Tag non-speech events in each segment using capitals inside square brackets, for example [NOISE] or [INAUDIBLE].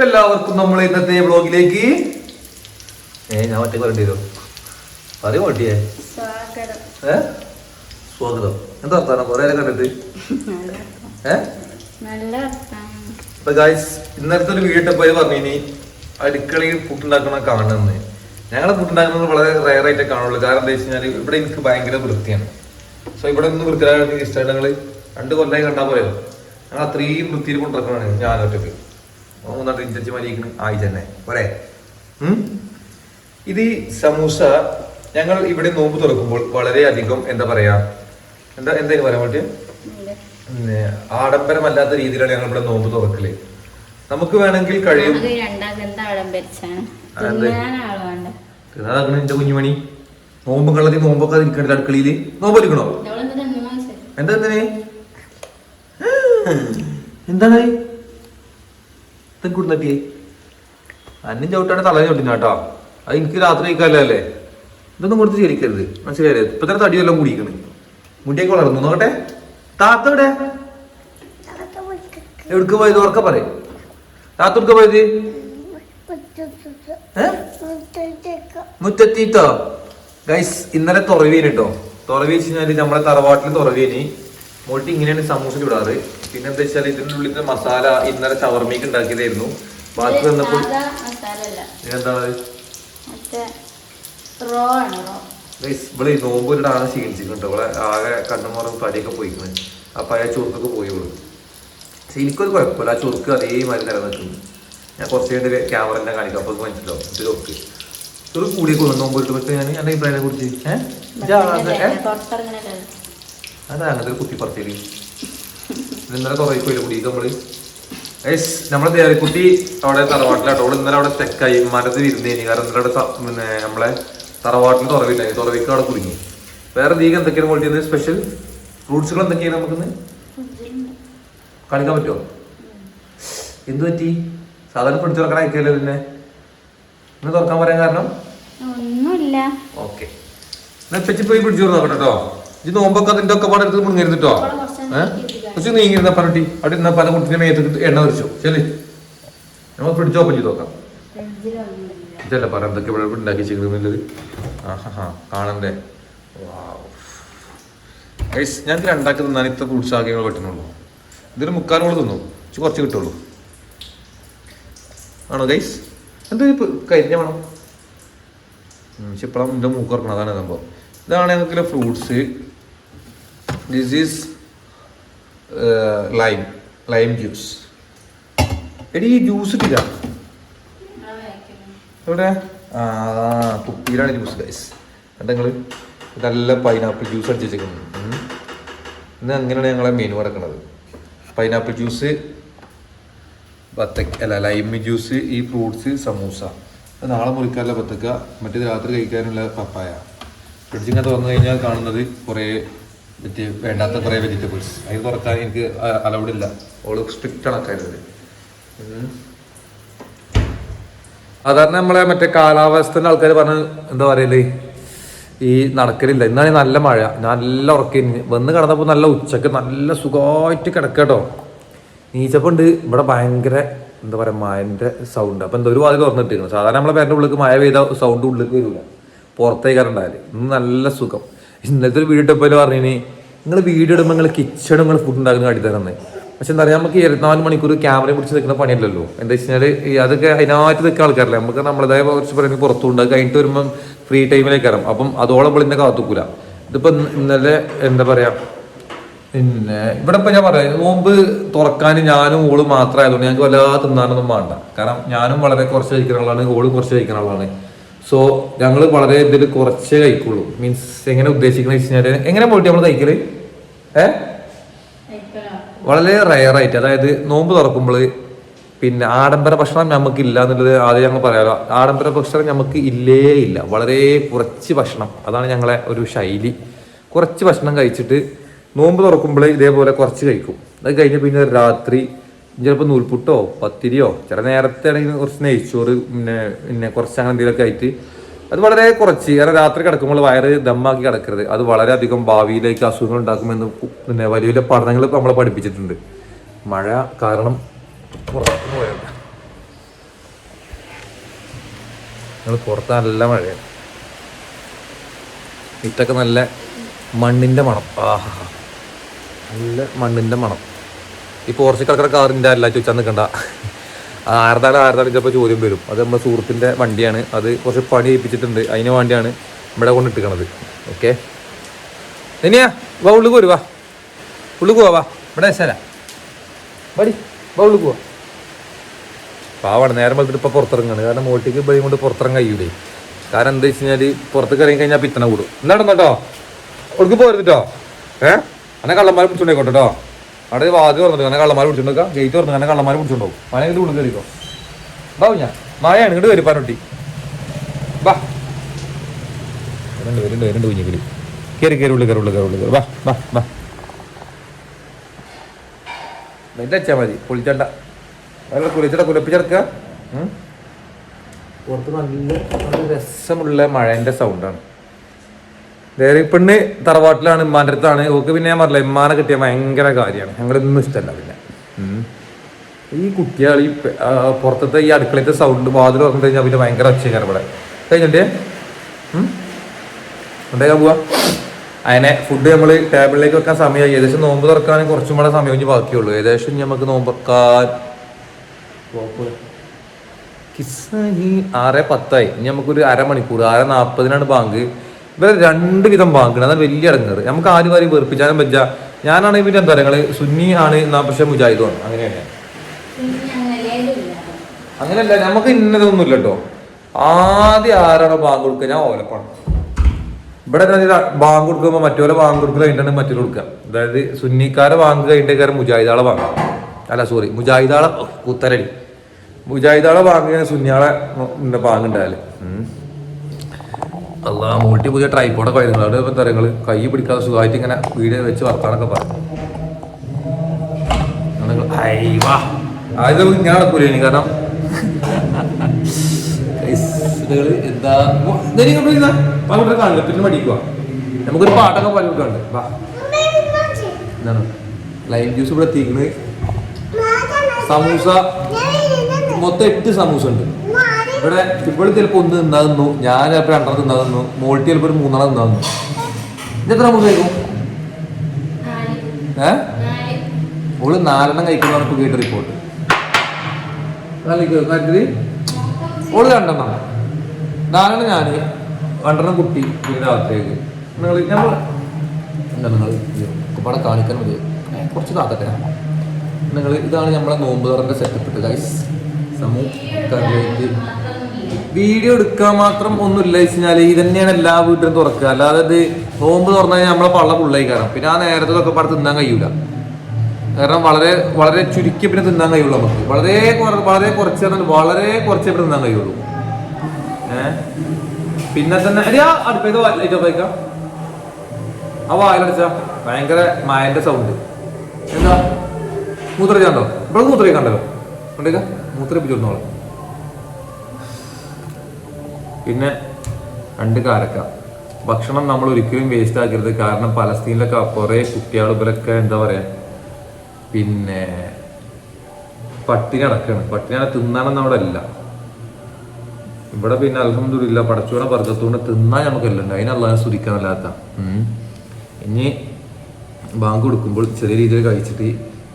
ഇപ്പൊ എല്ലാവർക്കും നമ്മൾ ഇന്നത്തെ വ്ളോഗിലേക്ക് ഏ ഞാൻ ഒറ്റ പറയേണ്ടി പറയൂ സ്വാഗതം. ഏ? സ്വാഗതം. എന്താ വർത്താനം? കൊറേ നേരം കണ്ടിട്ട്. ഏ? അപ്പൊ ഗായ്സ് ഇന്നലത്തെ ഒരു വീട്ടിൽ പോയി പറഞ്ഞിനി അടുക്കളയിൽ പുട്ടുണ്ടാക്കണ കാണുന്നത് ഞങ്ങളെ പുട്ടുണ്ടാക്കുന്നത് വളരെ റയർ ആയിട്ടേ കാണുള്ളൂ. കാരണം എന്താ വെച്ച് കഴിഞ്ഞാൽ ഇവിടെ എനിക്ക് ഭയങ്കര വൃത്തിയാണ്. സോ ഇവിടെ നിന്ന് വൃത്തിയായിട്ട് ഇഷ്ടമാണ് ഞങ്ങൾ രണ്ട് കൊല്ലമായി കണ്ടാൽ പോയല്ലോ ഞങ്ങൾ അത്രയും വൃത്തിയിൽ കൊണ്ടിരിക്കണതാണ് ഞാൻ ഒറ്റയ്ക്ക് മൂന്നാട്ട് ഇഞ്ചി മലിയിക്കണ് ആയി തന്നെ. പോരെ? ഇത് ഈ സമൂസ ഞങ്ങൾ ഇവിടെ നോമ്പ് തുറക്കുമ്പോൾ വളരെയധികം എന്താ പറയാ എന്താ എന്തായാലും പറയാൻ പറ്റിയ? ആഡംബരമല്ലാത്ത രീതിയിലാണ് ഞങ്ങൾ ഇവിടെ നോമ്പ് തുറക്കൽ. നമുക്ക് വേണമെങ്കിൽ കഴിയും. എന്റെ കുഞ്ഞുമണി. നോമ്പും കള്ളതി നോമ്പൊക്കെ ഇരിക്കണ്ട അടുക്കളയിൽ. നോമ്പ് ഇരിക്കണോ നമ്മളെന്താ തിന്നുമോ ചോദിച്ചത്? എന്താ എന്തിനെ? എന്താണ് കൂടുന്നട്ടിയേ അന്നും ചവിട്ടാണ് തല ചവിട്ടിന കേട്ടോ. അത് എനിക്ക് രാത്രി കഴിക്കാല്ലേ ഇതൊന്നും കൊടുത്ത് ശരിക്കരുത്. മനസ്സിലായില്ലേ? ഇപ്പൊ തന്നെ തടിയെല്ലാം കൂടിക്കണ് മുടിയൊക്കെ വളർന്നു. നോക്കട്ടെ. താത്ത ഇവിടെ എവിടേക്ക് പോയത്? ഉറക്ക പറയും. താത്ത എവിടേക്ക് പോയത്? മുറ്റത്തിട്ടോ ഗൈസ് ഇന്നലെ തുറവീനിട്ടോ കേട്ടോ. കഴിഞ്ഞാൽ നമ്മളെ തറവാട്ടിൽ തുറവീനി. മോട്ടി ഇങ്ങനെയാണ് സമൂസ ചൂടാറ്. പിന്നെ എന്താ വെച്ചാൽ ഇതിന്റെ ഉള്ളിൽ മസാല ഇന്നലെ ഷവർമീക്ക് ഉണ്ടാക്കിയതായിരുന്നു. ബാക്കി വന്നപ്പോൾ എന്താണ് ഇവിടെ നോമ്പൊരിടാണ് ക്ഷീണിച്ചിട്ടുണ്ട് ഇവിടെ ആകെ കണ്ണുമുറം തടിയൊക്കെ പോയിക്കുന്നത് അപ്പം ആ ചുറുക്കൊക്കെ പോയി വിടും പക്ഷെ എനിക്കൊരു കുഴപ്പമില്ല. ആ ചുറുക്ക് അതേമാതിരി നിലനിൽക്കുന്നു. ഞാൻ കുറച്ച് കഴിഞ്ഞ് ക്യാമറ തന്നെ കാണിക്കാം. അപ്പോൾ മനസ്സിലാവും ഇത് ചുർക്ക് ചുറു കൂടി വന്നു നോമ്പൊരിട്ട് പക്ഷേ ഞാൻ എന്റെ അഭിപ്രായത്തെ കുറിച്ച് ഏഹ് അതാ അങ്ങനത്തെ ഒരു കുത്തിപ്പറത്തിൽ ഇന്നലെ തുറയിൽ കൂടി കുടി നമ്മൾ. ഏസ് നമ്മളെ ദേവക്കുട്ടി അവിടെ തറവാട്ടിലാട്ടോ. അവൾ ഇന്നലെ അവിടെ തെക്കായി. മരത് വിരുന്നേനി. കാരണം ഇന്നലെ അവിടെ പിന്നെ നമ്മളെ തറവാട്ടിൽ തുറവില്ലായി തുറവിക്ക് അവിടെ കുടുങ്ങി. വേറെ ദീക എന്തൊക്കെയാണ് ക്വാളിറ്റി സ്പെഷ്യൽ ഫ്രൂട്ട്സുകൾ എന്തൊക്കെയാണ് നമുക്കിന്ന്? കാണിക്കാൻ പറ്റുമോ എന്ത് പറ്റി? സാധാരണ പിടിച്ചു തുറക്കാൻ അയക്കല്ലോ പിന്നെ? ഇന്ന് തുറക്കാൻ പറയാൻ കാരണം? ഒന്നുമില്ല. ഓക്കെ എന്നാ പെച്ചി പോയി പിടിച്ചു നോക്കട്ടെ കേട്ടോ ഇത് നോമ്പൊക്കെ അതിന്റെ ഒക്കെ പാടെടുത്ത് മുങ്ങരുന്നിട്ടോ ഏഹ്. കുറച്ച് നീങ്ങിരുന്ന പറഞ്ഞിട്ട് അവിടെ ഇരുന്ന പല കുട്ടിന്റെ മേത്ത് എണ്ണ വരച്ചു ശരി. നമുക്ക് പിടിച്ച് ചെയ്ത് നോക്കാം. ഇതല്ല പറ എന്തൊക്കെ ഇവിടെ ഉണ്ടാക്കി ചെയ്യുന്നത് ആഹാ കാണണ്ടേ? ഗൈസ് ഞാൻ ഇത് രണ്ടാക്കി തിന്നാൻ ഇത്ര ഫ്രൂട്ട്സ് ആകെ പറ്റുന്നുള്ളൂ. ഇതൊരു മുക്കാലോട് തിന്നു. കുറച്ച് കിട്ടുള്ളൂ. ആണോ ഗൈസ് എന്താ കരിഞ്ഞ വേണം ഇപ്പോഴും എന്റെ മൂക്ക് തുറക്കണം. അതാണ് സംഭവം. ഇതാണ് fruits this is lime lime juice എടി ഈ ജ്യൂസ് ഇട്ടില്ല? എവിടെ? ആ കുപ്പിയിലാണ് ജ്യൂസ് ഗൈസ് നിങ്ങൾ നല്ല പൈനാപ്പിൾ ജ്യൂസ് അടിച്ച് വെച്ചേക്കുന്നത്. ഇന്ന് അങ്ങനെയാണ് ഞങ്ങളെ മെനു കിടക്കുന്നത് പൈനാപ്പിൾ ജ്യൂസ് ബത്തക്ക അല്ല ലൈം ജ്യൂസ് ഈ ഫ്രൂട്ട്സ് സമൂസ. നാളെ മുറിക്കാനുള്ള ബത്തക്ക മറ്റേത് രാത്രി കഴിക്കാനുള്ള പപ്പായ. ഫ്രിഡ്ജിങ്ങനെ തുറന്നു കഴിഞ്ഞാൽ കാണുന്നത് കുറേ മറ്റേ വേണ്ടാത്ത കുറേ വെജിറ്റബിൾസ്. അതിൽ തുറക്കാൻ എനിക്ക് അലൗഡ് ഇല്ല ഓൾ സ്ട്രിക്റ്റ് അക്കാര്യത്തിൽ സാധാരണ നമ്മളെ മറ്റേ കാലാവസ്ഥന്റെ ആൾക്കാർ പറഞ്ഞ എന്താ പറയല്ലേ ഈ നടക്കലില്ല. ഇന്നാണ് നല്ല മഴ. നല്ല ഉറക്കി വന്ന് കിടന്നപ്പോൾ നല്ല ഉച്ചയ്ക്ക് നല്ല സുഖമായിട്ട് കിടക്കട്ടോ നീച്ചപ്പുണ്ട്. ഇവിടെ ഭയങ്കര എന്താ പറയാ മഴന്റെ സൗണ്ട് അപ്പൊ എന്തോ ഒരു വാതിൽ തുറന്നിട്ടിരിക്കണം സാധാരണ നമ്മളെ പേരുടെ ഉള്ളിലേക്ക് മഴ പെയ്ത സൗണ്ട് ഉള്ളിലേക്ക് വരില്ല പുറത്തേക്കാരുണ്ടായാലും ഇന്ന് നല്ല സുഖം. ഇന്നലത്തെ ഒരു വീഡിയോ ഇട്ടപ്പോൾ പറഞ്ഞിനി നിങ്ങൾ വീഡിയോ ഇടുമ്പോൾ നിങ്ങൾ കിച്ചൺ നിങ്ങൾ ഫുഡ് ഉണ്ടാക്കുന്ന കാട്ടി തരുന്നത് പക്ഷെ എന്താ പറയുക നമുക്ക് ഇരുപത്തിനാല് മണിക്കൂർ ക്യാമറ പിടിച്ച് നിൽക്കുന്ന പണിയല്ലല്ലോ. എന്താ വെച്ച് കഴിഞ്ഞാൽ അതൊക്കെ അതിനായിട്ട് നിൽക്കുന്ന ആൾക്കാരല്ലേ. നമുക്ക് നമ്മളതായ കുറച്ച് പറയുന്നത് പുറത്തുണ്ട് കഴിഞ്ഞിട്ട് വരുമ്പം ഫ്രീ ടൈമിലേക്ക് ഇറങ്ങും അപ്പം അതോളം നമ്മൾ കാത്തുക്കൂല. ഇതിപ്പോൾ ഇന്നലെ എന്താ പറയുക പിന്നെ ഇവിടെ ഇപ്പം ഞാൻ പറയാം നോമ്പ് തുറക്കാൻ ഞാനും ഓളും മാത്രമായതുകൊണ്ട് ഞങ്ങൾക്ക് വല്ലാതെ തിന്നാനൊന്നും വേണ്ട. കാരണം ഞാനും വളരെ കുറച്ച് കഴിക്കുന്ന ആളാണ് ഓളും കുറച്ച് കഴിക്കുന്ന ആളാണ്. സോ ഞങ്ങൾ വളരെ ഇതിൽ കുറച്ചേ കഴിക്കുള്ളൂ. മീൻസ് എങ്ങനെ ഉദ്ദേശിക്കുന്നത് വെച്ച് കഴിഞ്ഞാൽ എങ്ങനെ പോയിട്ട് നമ്മൾ കഴിക്കൽ ഏ? വളരെ റയർ ആയിട്ട് അതായത് നോമ്പ് തുറക്കുമ്പോൾ പിന്നെ ആഡംബര ഭക്ഷണം നമുക്ക് ഇല്ല എന്നുള്ളത് ആദ്യം ഞങ്ങൾ പറയാമല്ലോ ആഡംബര ഭക്ഷണം നമുക്ക് ഇല്ലേ ഇല്ല. വളരെ കുറച്ച് ഭക്ഷണം. അതാണ് ഞങ്ങളെ ഒരു ശൈലി. കുറച്ച് ഭക്ഷണം കഴിച്ചിട്ട് നോമ്പ് തുറക്കുമ്പോൾ ഇതേപോലെ കുറച്ച് കഴിക്കും. അത് കഴിഞ്ഞ് പിന്നെ രാത്രി ചിലപ്പോൾ നൂൽപുട്ടോ പത്തിരിയോ ചില നേരത്തെ ആണെങ്കിൽ കുറച്ച് നെയ്ച്ചോറ് പിന്നെ പിന്നെ കുറച്ച് അങ്ങനെ എന്തെങ്കിലുമൊക്കെ ആയിട്ട് അത് വളരെ കുറച്ച്. കാരണം രാത്രി കിടക്കുമ്പോൾ വയറ് ദമ്മാക്കി കിടക്കരുത്. അത് വളരെയധികം ഭാവിയിലേക്ക് അസുഖങ്ങൾ ഉണ്ടാക്കുമെന്ന് പിന്നെ വലിയ വലിയ പഠനങ്ങൾ നമ്മളെ പഠിപ്പിച്ചിട്ടുണ്ട്. മഴ കാരണം പുറത്തുനിന്ന് പോയത് ഞങ്ങൾ പുറത്ത് നല്ല മഴയാണ്. ഇത്തൊക്കെ നല്ല മണ്ണിന്റെ മണം. ആഹാ. നല്ല മണ്ണിന്റെ മണം. ഈ ഫോറസ്റ്റ് കിടക്കുന്ന കാറിന്റെ അല്ല ചോദിച്ചാൽ നിൽക്കണ്ട ആരതാലും ആരതാലും ചിലപ്പോൾ ചോദ്യം വരും. അത് നമ്മുടെ സുഹൃത്തിന്റെ വണ്ടിയാണ്. അത് കുറച്ച് പണി ഏൽപ്പിച്ചിട്ടുണ്ട്. അതിന് വേണ്ടിയാണ് ഇവിടെ കൊണ്ട് ഇട്ടിക്കണത്. ഓക്കെ? ഇനിയാ വാ ഉള്ളിൽ പോരു വാ. ഉള്ളിൽ പോവാ വാ. ഇവിടെ ശരാ വടി വാ ഉള്ളിൽ പോവാ. പാവാണ്. നേരം വെളുത്തിട്ട് ഇപ്പോൾ പുറത്തിറങ്ങാണ്. കാരണം മോട്ടിക്ക് ബൈ കൊണ്ട് പുറത്തിറങ്ങാൻ കഴിയൂലേ. കാരണം എന്താ വെച്ച് കഴിഞ്ഞാൽ പുറത്തേക്ക് ഇറങ്ങി കഴിഞ്ഞാൽ പിത്തന കൂടും. എന്താണെന്നോ ഒടുക്ക് പോരുന്നിട്ടോ ഏഹ് അന്നെ കള്ളന്മാരെ പിടിച്ചോണ്ടേക്കോട്ടെ കേട്ടോ? അവിടെ വാതിൽ തുറന്നിട്ട് അങ്ങനെ കള്ളമാർ പിടിച്ചിട്ടുണ്ടോ ഗേറ്റ് തുറന്നു അങ്ങനെ കള്ളമാർ പിടിച്ചിട്ടുണ്ടാവും മഴ ഇങ്ങോട്ട് ഉള്ളിൽ കയറിക്കോ. ഉണ്ടാവും ഞാൻ മഴയാണ്. ഇങ്ങോട്ട് വരും പാനൊട്ടി. ബാ വരുന്നുണ്ട് വരുന്നുണ്ട് വരുന്നുണ്ട് കുഞ്ഞിക്കിളി കയറി കയറി ഉള്ളിൽ കയറി ഉള്ളിൽ കയറി ഉള്ളിൽ ബാ ബാ ഇത് വെച്ചാൽ മതി. കുളിച്ചണ്ട നല്ല കുളിച്ചട കുലപ്പിച്ചെടുക്കുക പുറത്ത് നല്ല നല്ല രസമുള്ള മഴേന്റെ സൗണ്ടാണ് വേറെ പെണ്ണ് തറവാട്ടിലാണ് ഉമ്മാന്റെ അടുത്താണ് ഓക്ക് പിന്നെ ഞാൻ പറഞ്ഞില്ല ഉമ്മാനെ കിട്ടിയ ഭയങ്കര കാര്യമാണ്. ഞങ്ങളൊന്നും ഇഷ്ടമല്ല പിന്നെ. ഈ കുട്ടികൾ ഈ പുറത്തത്തെ ഈ അടുക്കളത്തെ സൗണ്ട് വാതിൽ തുറന്നു കഴിഞ്ഞാൽ പിന്നെ ഭയങ്കര ഒച്ചയാണ് ഇവിടെ. കഴിഞ്ഞിട്ടേ ഉണ്ടേക്കാൻ പോവാ. അതിനെ ഫുഡ് നമ്മൾ ടേബിളിലേക്ക് വെക്കാൻ സമയമായി ഏകദേശം നോമ്പ് തുറക്കാനും കുറച്ചും കൂടെ സമയം ഇനി ബാക്കിയുള്ളൂ. ഏകദേശം നമുക്ക് നോമ്പ് തുറക്കാൻ കിസ്സഹി ആറ് പത്തായി. ഇനി നമുക്കൊരു അരമണിക്കൂർ ആറ് നാൽപ്പതിനാണ് ബാങ്ക്. ഇവരെ രണ്ട് വിധം വാങ്ങണം. അതാണ് വലിയ ഇറങ്ങുന്നത് നമുക്ക് ആരും ആരും വെറുപ്പിച്ചാലും പറ്റ ഞാനാണെങ്കിൽ പിന്നെ എന്താ പറയുക സുന്നി ആണ് എന്നാ പക്ഷെ മുജാഹിദുമാണ് അങ്ങനെയാണ്. പിന്നെ അങ്ങനെ ഇല്ല അങ്ങനെയല്ല നമുക്ക് ഇന്നതൊന്നും ഇല്ല കേട്ടോ ആദ്യം ആരാണോ ബാങ്ക് കൊടുക്കുക ഞാൻ ഓലപ്പാണ്. ഇവിടെ ബാങ്ക് കൊടുക്കുമ്പോൾ മറ്റോരെ ബാങ്ക് കൊടുക്കുക കഴിഞ്ഞിട്ടാണ് മറ്റൊരു കൊടുക്കുക. അതായത് സുന്നിക്കാരെ ബാങ്ക് കഴിഞ്ഞിട്ടേക്കാരം മുജാഹിദാളെ ബാങ്ക് അല്ല സോറി മുജാഹിദാളെ കുത്തരടി. മുജാഹിദാളെ കഴിഞ്ഞാൽ സുന്നിയാളെ ബാങ്ക് ഉണ്ടായാൽ. അല്ലാ മൂട്ടി പുതിയ ട്രൈപ്പോടെ ആയിരുന്നു. അവിടെ ഇപ്പം തരങ്ങൾ കൈ പിടിക്കാതെ സുഖമായിട്ട് ഇങ്ങനെ വീഡിയോ വെച്ച് വർത്താനൊക്കെ പറഞ്ഞു. ആയത് ഞാൻ നടക്കൂല ഇനി കാരണം എന്താ. പാൽക്കുട്ടനെ കാണില്ല പിന്നെ മടിക്കുക നമുക്കൊരു പാട്ടൊക്കെ പാടി വാ. എന്താണ് ലൈം ജ്യൂസ് ഇവിടെ എത്തിക്കുന്നത് സമൂസ. മൊത്തം എട്ട് സമൂസ ഉണ്ട്. ഇവിടെ ഇവിടെ ചിലപ്പോ ഒന്ന് തിന്നാകുന്നു ഞാൻ ചിലപ്പോൾ രണ്ടെണ്ണം തിന്നാകുന്നു മോൾട്ടി ചിലപ്പോൾ ഒരു മൂന്നെണ്ണം തിന്നാകുന്നു ഇത് എത്ര നമുക്ക് കഴിക്കും? ഏ? ഓൾ നാലെണ്ണം കഴിക്കുന്നതാണ് കേട്ട് കേട്ട റിപ്പോർട്ട് കാര്യത്തിൽ ഓൾ രണ്ടെണ്ണം. നാലെണ്ണം ഞാൻ രണ്ടെണ്ണം കുട്ടി പിന്നെ രാത്രിയേക്ക് നിങ്ങൾ ഞങ്ങൾ എന്താ നിങ്ങൾ ഒക്കെപ്പാടെ കാണിക്കാൻ മതി കുറച്ച് കാത്തട്ടെ നിങ്ങൾ ഇതാണ് നമ്മളെ നോമ്പ് തുറന്റെ സെറ്റപ്പ് ഗൈസ് സമൂഹ കറിവേറ്റ് വീഡിയോ എടുക്കാൻ മാത്രം ഒന്നുമില്ല വെച്ചാൽ ഇത് തന്നെയാണ് എല്ലാ വീട്ടിലും തുറക്കുക. അല്ലാതെ ഇത് നോമ്പ് തുറന്നു കഴിഞ്ഞാൽ നമ്മളെ പള്ള പുള്ളായി കയറാം പിന്നെ ആ നേരത്തിലൊക്കെ പാടെ തിന്നാൻ കഴിയൂല. കാരണം വളരെ വളരെ ചുരുക്കി പിന്നെ തിന്നാൻ കഴിയുള്ളൂ നമുക്ക്. വളരെ വളരെ കുറച്ച് വളരെ കുറച്ച് പിന്നെ തിന്നാൻ കഴിയുള്ളൂ. പിന്നെ തന്നെ ആ വായിലടിച്ച ഭയങ്കര മായന്റെ സൗണ്ട് എന്താ? മൂത്രയിച്ചാണ്ടോ ഇവിടെ മൂത്രയിക്കണ്ടല്ലോ ഉണ്ടേക്ക മൂത്രയിപ്പിച്ചോളൂ പിന്നെ രണ്ട് കാരക്ക. ഭക്ഷണം നമ്മൾ ഒരിക്കലും വേസ്റ്റ് ആക്കരുത്. കാരണം പലസ്തീനിലൊക്കെ കുറേ കുട്ടികൾ ഇവരൊക്കെ എന്താ പറയാ പിന്നെ പട്ടിണി അടക്കാണ് പട്ടിണി അട തിന്നാണെന്ന് അവിടെ ഇവിടെ പിന്നെ അലഹമില്ല പടച്ചോനെ പറക്കത്തോണ്ട് തിന്നാൻ നമുക്കല്ല ഉണ്ട് അതിനുള്ള സ്തുതിക്കാനല്ലാത്ത ഇനി ബാങ്ക് കൊടുക്കുമ്പോൾ ചെറിയ രീതിയിൽ കഴിച്ചിട്ട്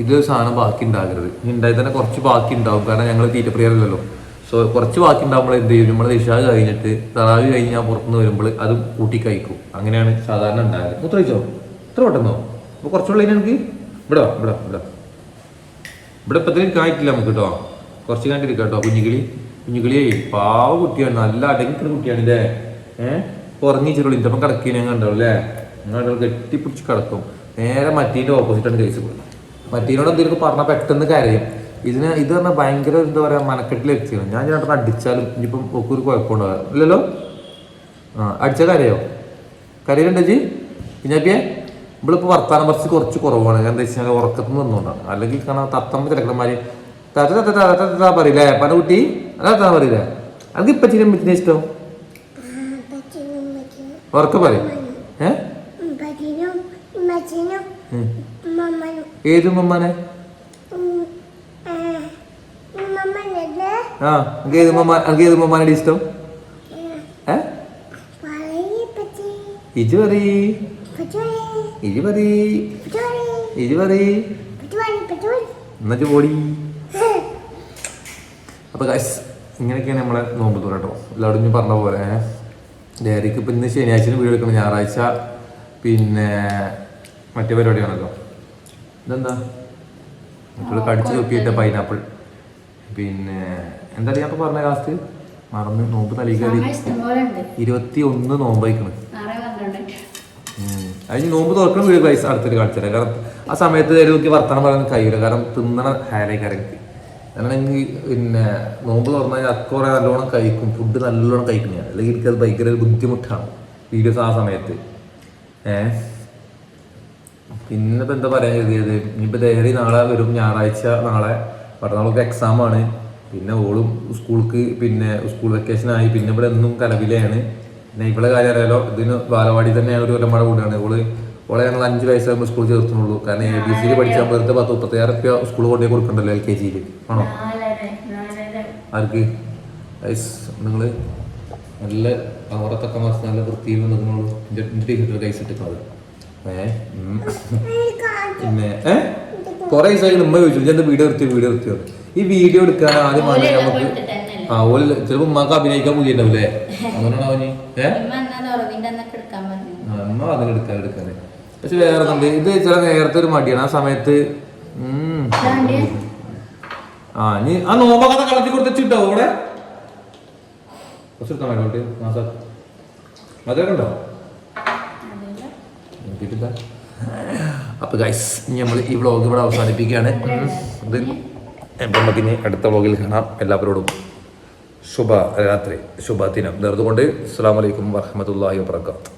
ഇതൊരു സാധനം ബാക്കി ഉണ്ടാകരുത് ഇനി ഉണ്ടായി തന്നെ കുറച്ച് ബാക്കി ഉണ്ടാവും കാരണം ഞങ്ങൾ തീറ്റപ്രിയരല്ലല്ലോ. സോ കുറച്ച് ബാക്കി ഉണ്ടാകുമ്പോൾ എന്ത് ചെയ്യും? നമ്മൾ ഇഷാ കഴിഞ്ഞിട്ട് തറാവി കഴിഞ്ഞ് ഞാൻ പുറത്തുനിന്ന് വരുമ്പോൾ അത് കൂട്ടി കഴിക്കും. അങ്ങനെയാണ് സാധാരണ ഉണ്ടായത് മൂത്ര കഴിച്ചോ ഇത്ര പെട്ടെന്നോ? അപ്പോൾ കുറച്ചുള്ള എനിക്ക് ഇവിടെ ഇവിടെ ഇവിടെ. ഇവിടെ ഇപ്പത്തേക്ക് കായിട്ടില്ല നമുക്ക് കേട്ടോ. കുറച്ച് കണ്ടിരിക്കാം കേട്ടോ. കുഞ്ഞുകിളി കുഞ്ഞുകിളിയേ പാവ കുട്ടിയാണ് നല്ല അടങ്ങിക്കുന്ന കുട്ടിയാണ് ഇല്ലേ ഏഹ് ഉറങ്ങിച്ചിട്ടുള്ളൂ. ഇന്നപ്പം ഇപ്പം കിടക്കി ഞാൻ കണ്ടോ അല്ലേ? നിങ്ങൾ കെട്ടിപ്പിടിച്ച് കിടക്കും. നേരെ മറ്റീന്റെ ഓപ്പോസിറ്റാണ് കേസ് മറ്റീനോട് എന്തെങ്കിലും പറഞ്ഞാൽ പെട്ടെന്ന് കരയും. ഇതിന് ഇത് പറഞ്ഞാൽ ഭയങ്കര എന്താ പറയുക മനക്കെട്ടിൽ എത്തിയാണ് ഞാൻ ചേട്ടൻ അടിച്ചാലും ഇനിയിപ്പം ഒക്കെ ഒരു കുഴപ്പമുണ്ടാകാം ഇല്ലല്ലോ? ആ അടിച്ചാൽ കരയോ? കരയിലുണ്ടോ ജി കുഞ്ഞാപ്പിയെ? നമ്മളിപ്പോൾ വർത്താനം കുറച്ച് കുറച്ച് കുറവാണ്. എന്താ വെച്ചാൽ ഉറക്കത്തിൽ നിന്നുകൊണ്ടാണ് അല്ലെങ്കിൽ കാരണം തത്തമ്മ തിരക്കന്മാര് തത്ത തത്ത തത്ത തത്ത തത്ത പറയില്ലേ? പല കുട്ടി? അതാ പറയില്ലേ? അത് ഇപ്പം ചിരി അമ്മച്ചിനെ ഇഷ്ടം? ഉറക്ക പറയും. ഏ. ഏത് ഉമ്മമാനെ ആ ഇഷ്ടം? ഏ? ഇജു പറി ഇജു പറി പോടി. അപ്പൊ ഗൈസ് ഇങ്ങനെയൊക്കെയാണ് നമ്മളെ നോമ്പ് തുറ കേട്ടോ എല്ലാവരും പറഞ്ഞ പോലെ ഡയറിക്ക് ഇപ്പൊ ഇന്ന് ശനിയാഴ്ച വീട് എടുക്കണം ഞായറാഴ്ച പിന്നെ മറ്റേ പരിപാടിയാണല്ലോ. ഇതെന്താ? കടിച്ചു നോക്കിയിട്ട് പൈനാപ്പിൾ. പിന്നെ എന്താ ഞാൻ പറഞ്ഞ കാസ്റ്റ് മറന്ന് നോമ്പ് ഉണ്ട് ഇരുപത്തി ഒന്ന് നോമ്പായിക്കണ്. അതിന് നോമ്പ് തുറക്കണം വീട് പൈസ അടുത്തൊരു കാണിച്ചത് കാരണം ആ സമയത്ത് നോക്കി വർത്തമാനം പറയാൻ കഴിയില്ല കാരണം തിന്നണ ഹാരക്കാരക്ക് കാരണം എനിക്ക് പിന്നെ നോമ്പ് തുറന്നാൽ അക്കുറെ നല്ലോണം കഴിക്കും. ഫുഡ് നല്ലോണം കഴിക്കും ഞാൻ. അല്ലെങ്കിൽ എനിക്കത് ഭയങ്കര ഒരു ബുദ്ധിമുട്ടാണ്. വീഡിയോസ് ആ സമയത്ത്. ഏ? പിന്നെ ഇപ്പം എന്താ പറയാൻ കരുതിയത്? ഇനിയിപ്പോൾ ഡയറി നാളെ വരും. ഞായറാഴ്ച നാളെ മറ്റന്നാളൊക്കെ എക്സാമാണ് പിന്നെ ഓളും സ്കൂൾക്ക് പിന്നെ സ്കൂൾ വെക്കേഷൻ ആയി. പിന്നെ ഇവിടെ എന്നും കലവിലെയാണ്. പിന്നെ ഇവിടെ കാര്യം അറിയാലോ ഇതിന് ബാലവാടി തന്നെയാണ് ഒരു കൊല്ലം കൂടിയാണ്. ഓൾ ഓളെ ഞങ്ങൾ അഞ്ച് വയസ്സാകുമ്പോൾ സ്കൂൾ ചേർത്തുള്ളൂ കാരണം എ ബി സിയിൽ പഠിച്ചാൽ വെറുതെ പത്ത് മുപ്പത്തിയായിരം റുപ്യ സ്കൂൾ കൊണ്ടേ കൊടുക്കണ്ടല്ലോ എൽ കെ ജിയിൽ ആണോ? ആർക്ക്? നിങ്ങൾ നല്ല അവറത്തൊക്കെ മാസം നല്ല വൃത്തിയിൽ നിൽക്കുന്നുള്ളൂ എന്റെ ടീച്ചർ കൈസ് ഇട്ടിട്ടുള്ളത് ഏ? [LAUGHS] പിന്നെ ഏ? കുറെ ദിവസമായി ഉമ്മ ചോദിച്ചു എന്താ വീഡിയോ എടുത്തു വീഡിയോ എടുത്തു ഈ വീഡിയോ എടുക്കാൻ ആദ്യം വേണ്ടത് നമുക്ക്? ആ ഓൽ ചിലപ്പോ ഉമ്മക്ക് അഭിനയിക്കാൻ [LAUGHS] അങ്ങനെയാണോ അവന്? അതിന് എടുക്കാൻ എടുക്കാൻ പക്ഷെ വേറെ ഉണ്ട് ഇത് ചില നേരത്തെ ഒരു മടിയാണ്. ആ സമയത്ത് ആ നീ ആ നോമ്പൊക്കെ കളത്തി കൊടുത്തിട്ടോ അവിടെ? കുറച്ചെടുക്കാൻ മതി മാസം മധുരം ഉണ്ടോ. നോക്കിയിട്ടില്ല അപ്പൊ ഗൈസ് നമ്മൾ ഈ വ്ളോഗ് ഇവിടെ അവസാനിപ്പിക്കുകയാണ്. ഇത് ഇപ്പം നമുക്ക് ഇനി അടുത്ത വ്ളോഗിൽ കാണാം. എല്ലാവരോടും ശുഭ രാത്രി ശുഭദിനം. നേർന്നുകൊണ്ട് അസ്സാം വലൈക്കും വർഹമത്തല്ലാഹി വാബർക്കാത്തു